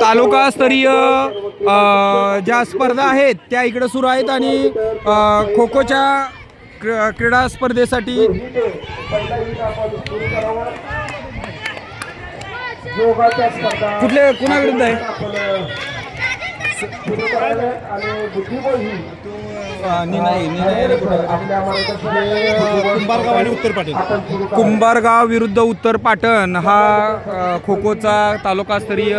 तालुकास्तरीय ज्या स्पर्धा आहेत त्या इकडं सुरू आहेत आणि खो खोच्या क्र- क्रीडा स्पर्धेसाठी कुठले कुणाविरुद्ध आहे? कुंभारगाव आणि उत्तर पाटण कुंभारगाव विरुद्ध उत्तर पाटण हा खो खोचा तालुकास्तरीय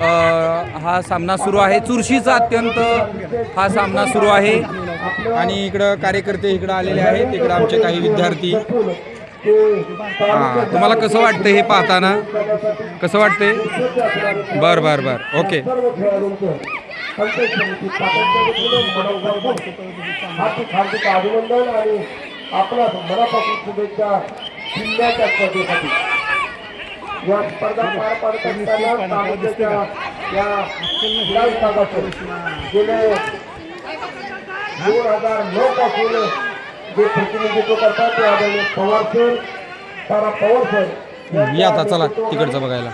हा सामना सुरू आहे. चुरशीचा अत्यंत हा सामना सुरू आहे. आणि इकडं कार्यकर्ते इकडं आलेले आहेत. इकडं आमचे काही विद्यार्थी. हां तुम्हाला कसं वाटतं हे पाहताना? कसं वाटतंय? बर बर बर. ओके. अभिनंदन आणि आपला मनापासून शुभेच्छा जिल्ह्याच्या स्पर्धेसाठी. या स्पर्धा पार पाडत असताना तालुक्याच्या या क्रीडा विभागातून गेले दोन हजार नऊ पासून जे प्रतिनिधित्व करतात ते आदरणीय पवार सर तारा पवार सर या आता चला तिकडचं बघायला.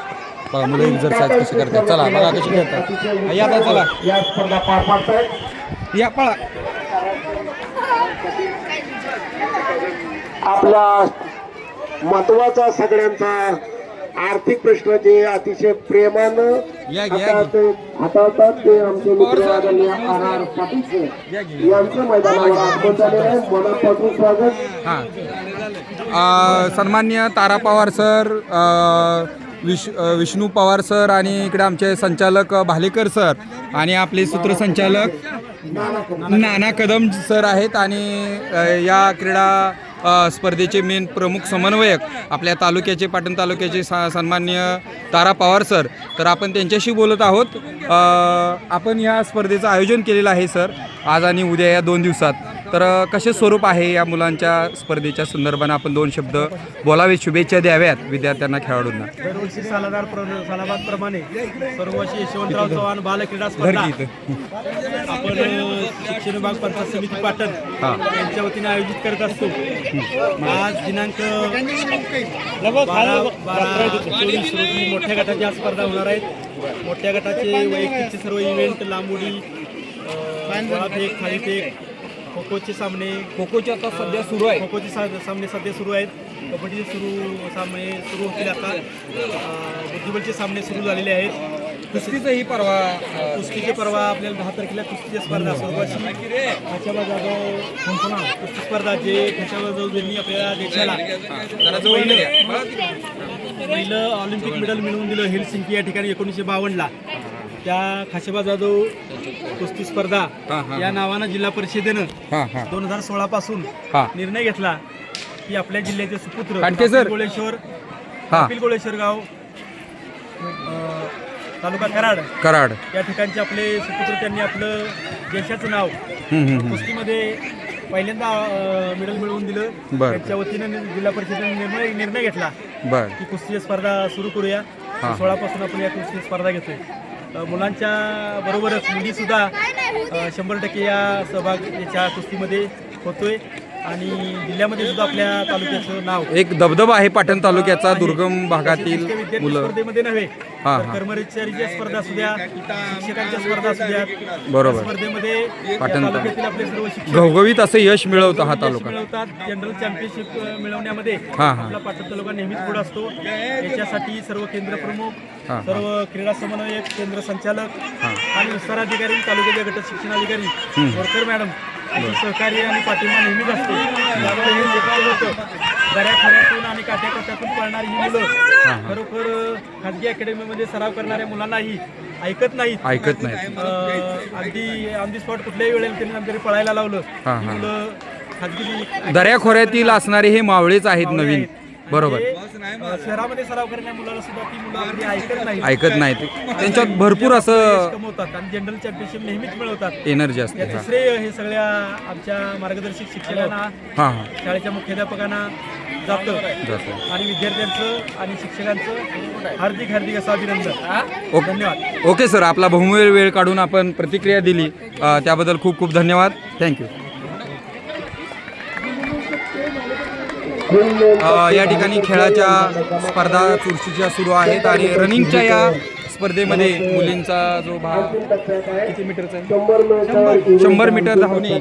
बघा मुलं एक्झरसाईज कशी करतात. चला बघा कशी खेळतात. या आता चला. या स्पर्धा पार पाडतायत या पळा. आपला महत्त्वाचा सगळ्यांचा आर्थिक प्रश्न जे अतिशय प्रेमानं हाताळतात ते आमचे मित्र आदरणीय आर आर पाटील. यांचं मैदानावर आगमन झालेलं आहे. मनापासून स्वागत. हां. सन्मान्य तारा पवार सर विश विष्णू पवार सर आणि इकडे आमचे संचालक भालेकर सर आणि आपले सूत्रसंचालक नाना कदम. सर आहेत आणि या क्रीडा स्पर्धेचे मेन प्रमुख समन्वयक आपल्या तालुक्याचे पाटण तालुक्याचे सा सन्मान्य तारा पवार सर. तर आपण त्यांच्याशी बोलत आहोत. आपण या स्पर्धेचं आयोजन केलेलं आहे सर. आज आणि उद्या या दोन दिवसात. तर कसे स्वरूप आहे या मुलांच्या स्पर्धेच्या संदर्भाने आपण दोन शब्द बोलावे शुभेच्छा द्याव्यात विद्यार्थ्यांना खेळाडूंना? दरवर्षी सालादार प्रमाणे सर्ववर्षी यशवंतराव चव्हाण बाल क्रीडा धर स्पर्धा. आपण शिक्षण विभाग पंचायत समिती पाटण हा. यांच्या वतीने आयोजित करत असतो. आज दिनांक बारा बारा चोवीस रोजी मोठ्या गटाच्या स्पर्धा होणार आहेत. मोठ्या गटाचे वैयक्तिकचे सर्व इव्हेंट लांबोडी अ, गोळाफेक थाळीफेक खो खोचे सामने. खो खोचे आता सध्या सुरू आहे खो खोचे सा- सामने सध्या सुरू आहेत. कबड्डीचे सुरू सामने सुरू होतील आता. अं, बुद्धिबळचे सामने सुरू झालेले आहेत. कुस्तीचं ही परवा कुस्तीचे परवा आपल्याला दहा तारखेला कुस्तीची स्पर्धा स्वरूपाची खशाबा जाधव कुस्ती स्पर्धा जे खशाबा जाधव यांनी आपल्याला देशाला. पहिलं ऑलिम्पिक मेडल मिळवून दिलं हेलसिंकी या ठिकाणी एकोणीसशे बावन्नला. त्या खाशेबा जाधव कुस्ती स्पर्धा हा, हा. या नावानं जिल्हा परिषदेनं हां हां दोन हजार सोळा पासून हां निर्णय घेतला की आपल्या जिल्ह्याचे सुपुत्र सर. कपिल गोळेश्वर हां कपिल गोळेश्वर गाव अं, तालुका कराड कराड या ठिकाणचे आपले सुपुत्र त्यांनी आपलं देशाचं नाव हम्म, हम्म, हम्म. कुस्तीमध्ये पहिल्यांदा मेडल मिळवून दिलं बरं. त्यांच्या वतीनं जिल्हा परिषदेने निर्णय निर्णय घेतला बर की कुस्ती स्पर्धा सुरू करूया हां. सोळापासून आपण या कुस्ती स्पर्धा घेतोय मुलांच्या बरोबरच मुलीसुद्धा शंभर टक्के या सहभाग याच्या कुस्तीमध्ये होतोय. आणि जिल्ह्यामध्ये सुद्धा आपल्या तालुक्याचं नाव एक दबदबा आहे पाटण तालुक्याचा. दुर्गम भागातील मुलं स्पर्धेमध्ये नव्हे हां, तर हां. कर्मचारीच्या स्पर्धा असू द्या शिक्षकांच्या स्पर्धा असू द्या बरोबर. स्पर्धेमध्ये पाटण तालुक्यातील आपले सर्व शिक्षक घवघवीत असं यश मिळवतो हा तालुका मिळवतात जनरल चॅम्पियनशिप अ, मिळवण्यामध्ये हां, हां. आपला पाटण तालुका नेहमीच पुढे असतो याच्यासाठी सर्व केंद्र प्रमुख हां, सर्व क्रीडा समन्वयक केंद्र संचालक. आणि विस्तार अधिकारी तालुक्याचे गट शिक्षणाधिकारी वरकर मॅडम सहकार्य आणि पाठिंबा नेहमीच असतो. त्यामुळे हे शक्य होतं. दऱ्याखऱ्यातून आणि काठ्याकाठ्यातून पळणारी ही मुलं खरोखर खाजगी अकॅडमीमध्ये सराव करणाऱ्या मुलांनाही ऐकत नाहीत. ऐकत नाहीत. अ, अगदी ऑन दी स्पॉट कुठल्याही वेळेला त्यांनी आमच्याकडे पळायला लावलं. मुलं खाजगी दर्याखोऱ्यातील असणारे हे मावळेच आहेत नवीन. बरोबर. अ, शहरामध्ये सराव करणाऱ्या मुलाला सुद्धा ती मुलं अगदी ऐकत नाही ऐकत नाहीत. त्यांच्यात भरपूर असं कमवतात आणि जनरल चॅम्पियनशिप नेहमीच मिळवतात. एनर्जी असते. याचं हां. श्रेय हे सगळ्या आमच्या मार्गदर्शक शिक्षकांना हां हां. शाळेच्या मुख्याध्यापकांना जातं. जातं. आणि विद्यार्थ्यांचं आणि शिक्षकांचं हार्दिक हार्दिक असं अभिनंदन. ओके. धन्यवाद. Okay sir. आपला बहुमूल्य वेळ काढून आपण प्रतिक्रिया दिली. अ, त्याबद्दल खूप खूप धन्यवाद. थँक्यू या ठिकाणी खेळाच्या स्पर्धा चुरशीच्या सुरू आहेत आणि रनिंगच्या या स्पर्धेमध्ये मुलींचा जो भाग किती मीटरचा आहे? शंभर मीटर धावणे.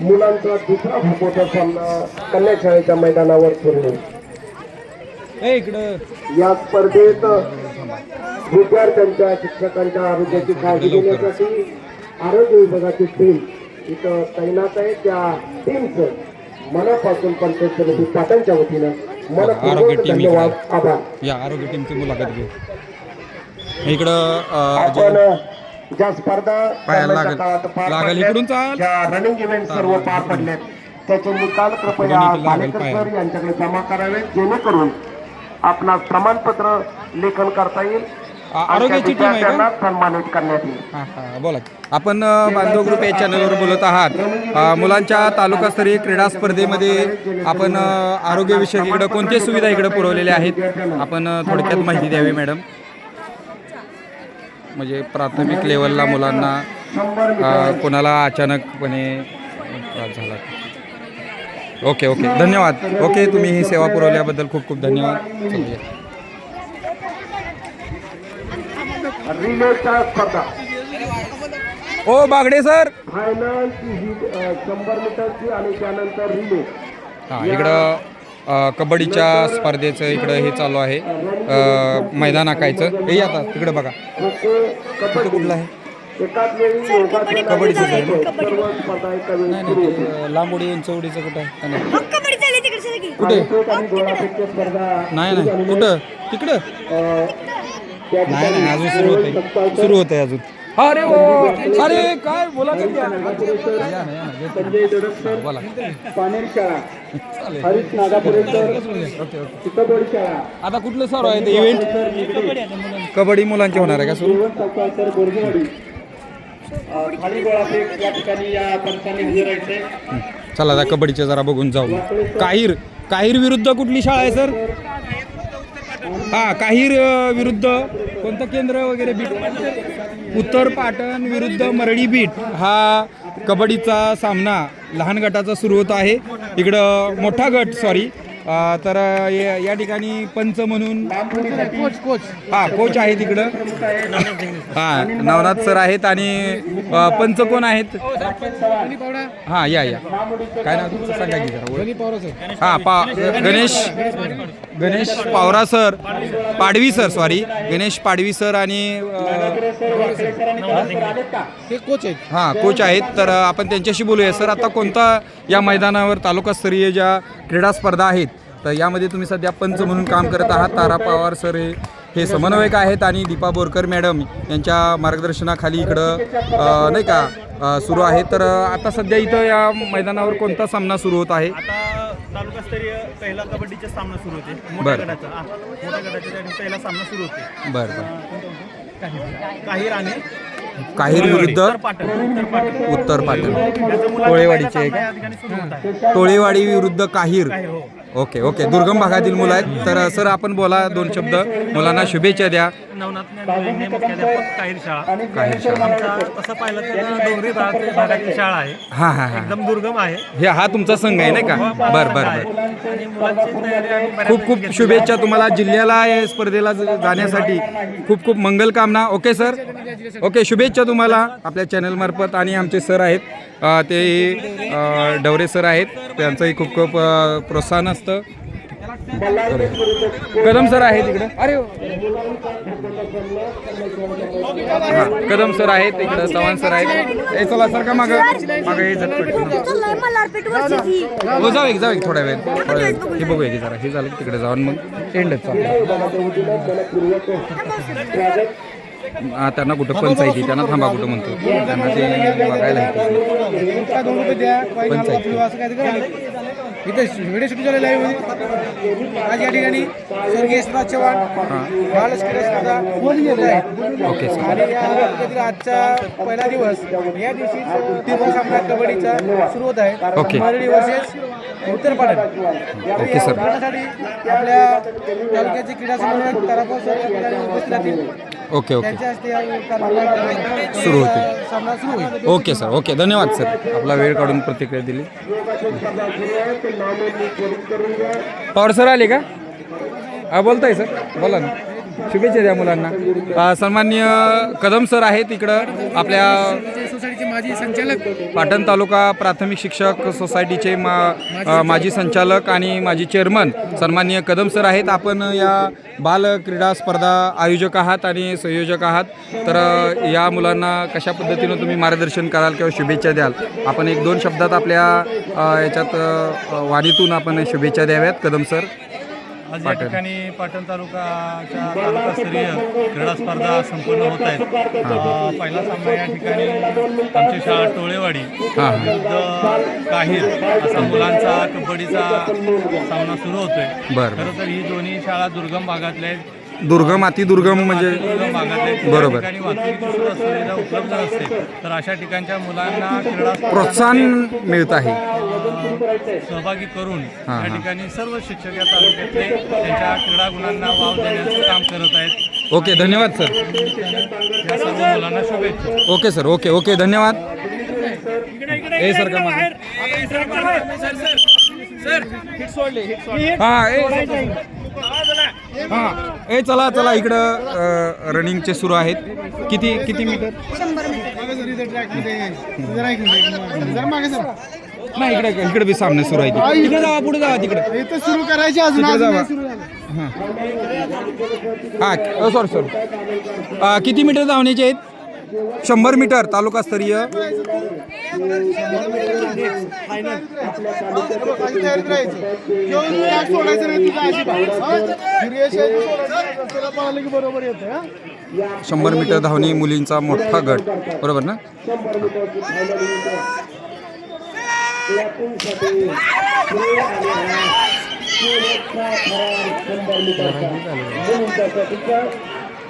मुलांचा दुसरा मोठा सामना कन्या शाळेच्या मैदानावर सुरू. इकडं. या स्पर्धेत विद्यार्थ्यांच्या शिक्षकांच्या आरोग्याची काळजी घेण्यासाठी आरोग्य विभागाची टीम इथं तैनात आहे त्या टीमचं मनापासून पंचायत समिती पाटणच्या वतीनं आरोग्य मनपूर्वक टीम इकडे धन्यवाद आभार. या आरोग्य टीमची मुलाखत घेऊ इकडं आपण ज्या स्पर्धा. काळात इकडून रनिंग इव्हेंट सर्व पार पडलेत त्याचे निकाल कृपया. सर यांच्याकडे जमा करावेत जेणेकरून आपणास प्रमाणपत्र लेखन करता येईल. आरोग्याची टीम आहे का? सन्मानित करण्यात येईल. हां हां. बोला आपण बांधव ग्रुप या चॅनलवर बोलत आहात. मुलांच्या तालुकास्तरीय क्रीडा स्पर्धेमध्ये आपण आरोग्यविषयक इकडं कोणत्या सुविधा इकडं पुरवलेल्या आहेत? आपण थोडक्यात माहिती द्यावी मॅडम. म्हणजे प्राथमिक लेवलला मुलांना कोणाला अचानकपणे त्रास झाला? Okay okay. धन्यवाद. ओके तुम्ही ही सेवा पुरवल्याबद्दल खूप खूप धन्यवाद चला. रिलेच्या स्पर्धा. ओ बागडे सर. फायनलची ही अ, शंभर मीटरची आणि त्यानंतर रिले. हां इकडं अ, कबड्डीच्या स्पर्धेचं इकडं हे चालू आहे. अ, मैदान आखायचं. हे आता तिकडं बघा. खो खो तिथं कबड्डी कुठलं आहे? एकाच वेळी योगासनं कबड्डीचं आहे. ना? सर्व स्पर्धा एका वेळी सुरू कुठं आहे? का नाही? चालली तिकडे कुठे? भालाफेक आणि गोळाफेकच्या स्पर्धा नाही नाही. झालेल्या कुठं? तिकडं. अ, नाही नाही अजून सुरू होत सुरू होत आहे अजून. अरे ओ अरे काय बोला. संजय दडपकर पानेर शाळा हरीश नागापुरेकर चिकबोडी शाळा. आता कुठलं सर आहे ते? इव्हेंट सर कबड्डी मुलांचे. होणार आहे का सुरू? जेवण चौकाळकर बोरगेवाडी. अ, खाली गोळाफेक या ठिकाणी या पंचांनी हजर राहायचे चला आता कबड्डीचे जरा बघून जाऊ. काहीर काहीर विरुद्ध कुठली शाळा आहे सर? हा काहीर विरुद्ध कोणतं केंद्र वगैरे बीट उत्तर पाटण विरुद्ध मरडी बीट हा कबड्डीचा सामना लहान गटाचा सुरू होत आहे. इकडं मोठा गट सॉरी तर या ठिकाणी पंच म्हणून कोच कोच हा कोच आहे तिकडं हा नवनाथ सर आहेत आणि पंच कोण आहेत? हा या या. काय नाव तुमचं? सांगा की जरा हा पा Ganesh. Ganesh Pawara sir Padvi sir sorry Ganesh Padvi sir आणि ते कोच आहेत. हां कोच आहेत. तर आपण त्यांच्याशी बोलूया. सर आता कोणता या मैदानावर तालुकास्तरीय ज्या क्रीडा स्पर्धा आहेत तर यामध्ये तुम्ही सध्या पंच म्हणून काम करत आहात. तारा पवार सर हे हे समन्वयक आहेत आणि दीपा बोरकर मॅडम यांच्या मार्गदर्शनाखाली इकडं नाही का सुरू आहे तर आता सध्या इथं या मैदानावर कोणता सामना सुरू होत आहे? आता तालुकास्तरीय पहिला कबड्डीचे सामना सुरू होते मोठ्या बरं. गटाचा. मोठ्या गटाच्या त्या दिवशी पहिला सामना सुरू होते बरं बरं. काही राणे. काहीर विरुद्ध? उत्तर पाटण. मुलांचा टोळेवाडीचे टोळेवाडी विरुद्ध काहीर. काही हो. Okay okay. दुर्गम भागातील मुलं आहेत. तर सर आपण बोला दोन शब्द. मुलांना शुभेच्छा द्या. नवनाथ मुख्याध्यापक काहीर शाळा. काहीर शाळा. आमचा तसं पाहिलं तर डोंगरी भागातील भागातील शाळा आहे. हां हां हां. एकदम दुर्गम आहे. हे हा तुमचा संघ आहे नाही का? बरं बरं बरं. आणि मुलांची तयारी आम्ही खूप बऱ्यापैकी खूप घेतली. शुभेच्छा तुम्हाला जिल्ह्याला या स्पर्धेला ज- जाण्यासाठी. खूप खूप मंगल कामना. Okay sir? ओके शुभेच्छा तुम्हाला आपल्या चॅनलमार्फत आणि आमचे सर आहेत अ, ते अ, डवरे सर आहेत. त्यांचंही खूप खूप प्रोत्साहन असतं. कदम सर आहेत इकडं. अरे हो. हां. कदम सर आहेत इकडं चव्हाण सर आहेत. ए चला सर का मागं? मागं हे झटपट हो जाऊ एक जाऊ एक थोड्या वेळ. थोड्या वेळ. हे बघूया की जरा. हे झालं की तिकडे जाऊन मग. एंडच चालू त्यांना कुठं पंचायती त्यांना थांबा कुठं म्हणतो त्यांना ते बघायला येतं. दोन रुपये द्या पंचायती असं काय ते इथे व्हिडिओ शूटिंग झालेलं आहे आज या ठिकाणी स्वर्गीय यशवंत चव्हाण क्रीडा स्पर्धा आहे. ओके सर आणि या आजचा पहिला दिवस या दिवशी दिवस सामना कबड्डीचा सुरू होत आहे ओके. मरडी वर्सेस उत्तर पाटण ओके सर आपल्या तालुक्याचे क्रीडा समन्वयक तारापूर सर या ठिकाणी उपस्थित राहतील ओके ओके. त्यांच्या हस्ते सुरू होतील. सामना सुरू होईल. Okay sir. ओके. धन्यवाद सर. आपला वेळ काढून प्रतिक्रिया दिली. पवार सर आले का? हा बोलताय सर. बोला ना. शुभेच्छा द्या मुलांना. अ, सन्माननीय कदम सर आहेत इकडं. आपल्या माजी संचालक. पाटण तालुका प्राथमिक शिक्षक सोसायटीचे मा माजी संचालक आणि माजी चेअरमन सन्माननीय कदम सर आहेत. आपण या बाल क्रीडा स्पर्धा आयोजक आहात आणि संयोजक आहात. तर या मुलांना कशा पद्धतीनं तुम्ही मार्गदर्शन कराल किंवा शुभेच्छा द्याल? आपण एक दोन शब्दात आपल्या याच्यात अ, वाणीतून आपण शुभेच्छा द्याव्यात कदम सर. आज या. ठिकाणी पाटण तालुकाच्या तालुकास्तरीय क्रीडा स्पर्धा संपन्न होत आहेत अ, पहिला सामना या ठिकाणी आमची शाळा टोळेवाडी. विरुद्ध काहीर असा मुलांचा कबड्डीचा सामना सुरू होतोय बरं. खरं तर ही दोन्ही शाळा दुर्गम भागातल्या आहेत दुर्गम अतिदुर्गम म्हणजे बरोबर. उपलब्ध नसते तर अशा ठिकाणच्या मुलांना क्रीडा प्रोत्साहन मिळत आहे सहभागी करून हां, या हां. ठिकाणी सर्व शिक्षक या तालुक्यातले त्यांच्या क्रीडा गुणांना वाव देण्याचं काम करत आहेत ओके धन्यवाद सर या सर्व मुलांना शुभेच्छा ओके सर ओके ओके धन्यवाद ए सर का मागे. हा ए हा. ए चला चला इकडं रनिंगचे सुरू आहेत. किती किती मीटर? जर मागे सर नाही इकडे इकडे बी सामने सुरू आहेत. तिकडे जावा पुढे जावा तिकडे. इथं सुरू करायचे अजून जावा. झालं. हा. सॉरी सॉरी किती मीटर धावण्याचे आहेत? शंभर मीटर तालुकास्तरीय शंभर मीटर धावणे मुलींचा मोठा गट. बरोबर ना?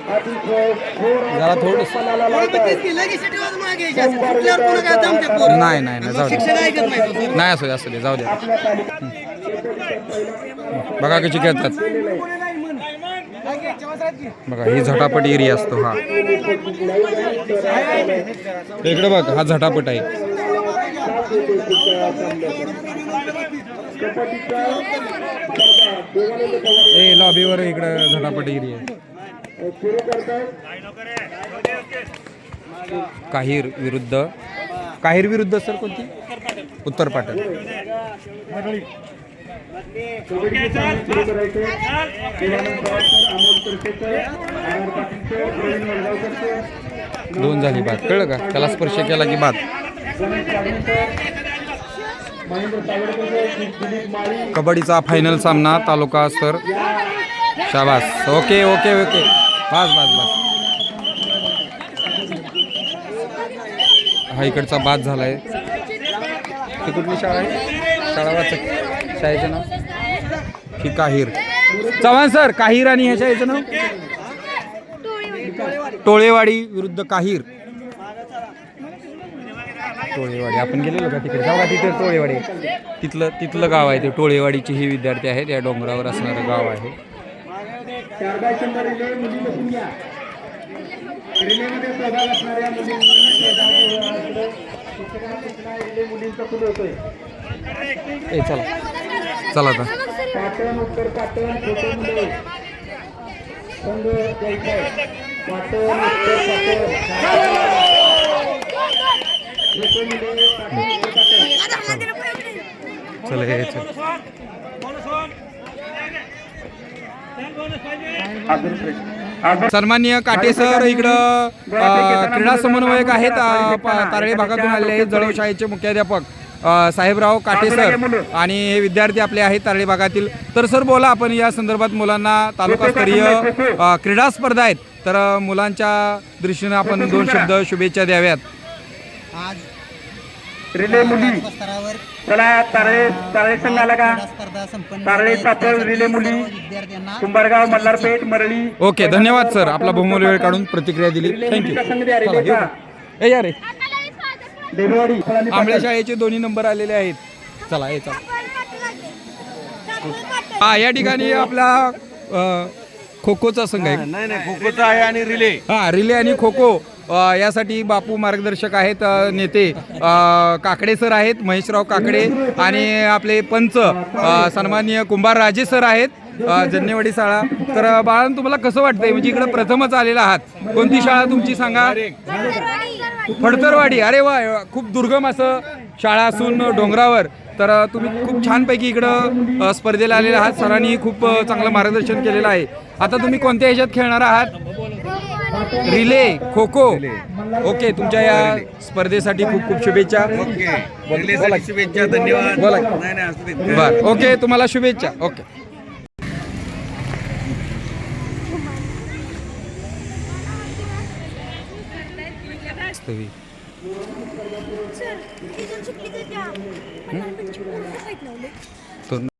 जरा थोडं नाही नाही नाही जाऊ दे. नाही असू दे असू दे जाऊ द्या बघा कशी खेळतात. बघा ही झटापट एरिया असतो हा. इकडे बघ हा झटापट आहे. ए लॉबीवर इकडं झटापट एरिया आहे. सुरू काहीर विरुद्ध. काहीर विरुद्ध सर कोणती? उत्तर पाटण. दोन झाली बाद. कळलं का? त्याला स्पर्श केला की बाद. कबड्डीचा फायनल सामना तालुका स्तर. शाबास. ओके ओके ओके बस बस बस. हा इकडचा बाद झालाय. ती कुठली शाळा आहे? शाळा वाचक. शाळेचं नाव? ही काहीर. चव्हाण सर काहीर आणि ह्या शाळेचं नाव? टोळेवाडी विरुद्ध काहीर. टोळेवाडी. आपण गेलेलो का तिकडे? जाऊ का तिथे टोळेवाडी? तिथलं तिथलं गाव आहे ते टोळेवाडीचे हे विद्यार्थी आहेत. या डोंगरावर असणारं गाव आहे. चार बाय शंभर रिले मुली बसून घ्या रिलेमध्ये सहभाग असणाऱ्या मुलींनी रिले मुलींचा होतोय ए चला. चला आता. पाटण उत्तर पाटण छोटे मुले. संघ द्यायचा. पाटण उत्तर पाटण. छोटे मुले पाटण चला. चल. सन्माननीय काटे सर इकडं क्रीडा समन्वयक आहेत तारळे भागातून आलेले आहेत जळव शाळेचे मुख्याध्यापक साहेबराव काटे सर आणि हे विद्यार्थी आपले आहेत तारळे भागातील तर सर बोला आपण या संदर्भात मुलांना तालुकास्तरीय क्रीडा स्पर्धा आहेत. तर मुलांच्या दृष्टीनं आपण दोन शब्द शुभेच्छा द्याव्यात. आज रिले मुली. स्तरावर चला तारळे तारळे संघ आला का? तारळे. सापळ रिले मुली कुंभारगाव मल्हारपेठ मरळी. ओके धन्यवाद सर. आपला बहुमूल्य वेळ काढून प्रतिक्रिया दिली. थँक्यू ए या रे. देववाडी आंबळे शाळेचे दोन्ही नंबर आलेले आहेत. चला हे चला. हा या ठिकाणी आपला खो खोचा संघ आहे. नाही नाही खो खोचा आहे आणि रिले. हा रिले आणि खो खो अ, यासाठी बापू मार्गदर्शक आहेत अ, नेते. अ, काकडे सर आहेत महेशराव काकडे आणि आपले पंच अ, सन्माननीय कुंभार राजे सर आहेत अ, जन्नेवाडी शाळा. तर अ, बाळांनो तुम्हाला कसं वाटतंय? म्हणजे इकडं प्रथमच आलेला आहात. कोणती शाळा तुमची सांगा? फडतरवाडी. अरे वा खूप दुर्गम असं शाळा असून डोंगरावर. तर तुम्ही खूप छानपैकी इकडं स्पर्धेला आलेले आहात. सरांनी खूप चांगलं मार्गदर्शन केलेलं आहे. आता तुम्ही कोणत्या ह्याच्यात खेळणार आहात? रिले खो खो. ओके तुमच्या या स्पर्धेसाठी खूप खूप शुभेच्छा. बोला. शुभेच्छा धन्यवाद. बोला. नाही नाही असू दे. बर ओके तुम्हाला शुभेच्छा. ओके. सर ती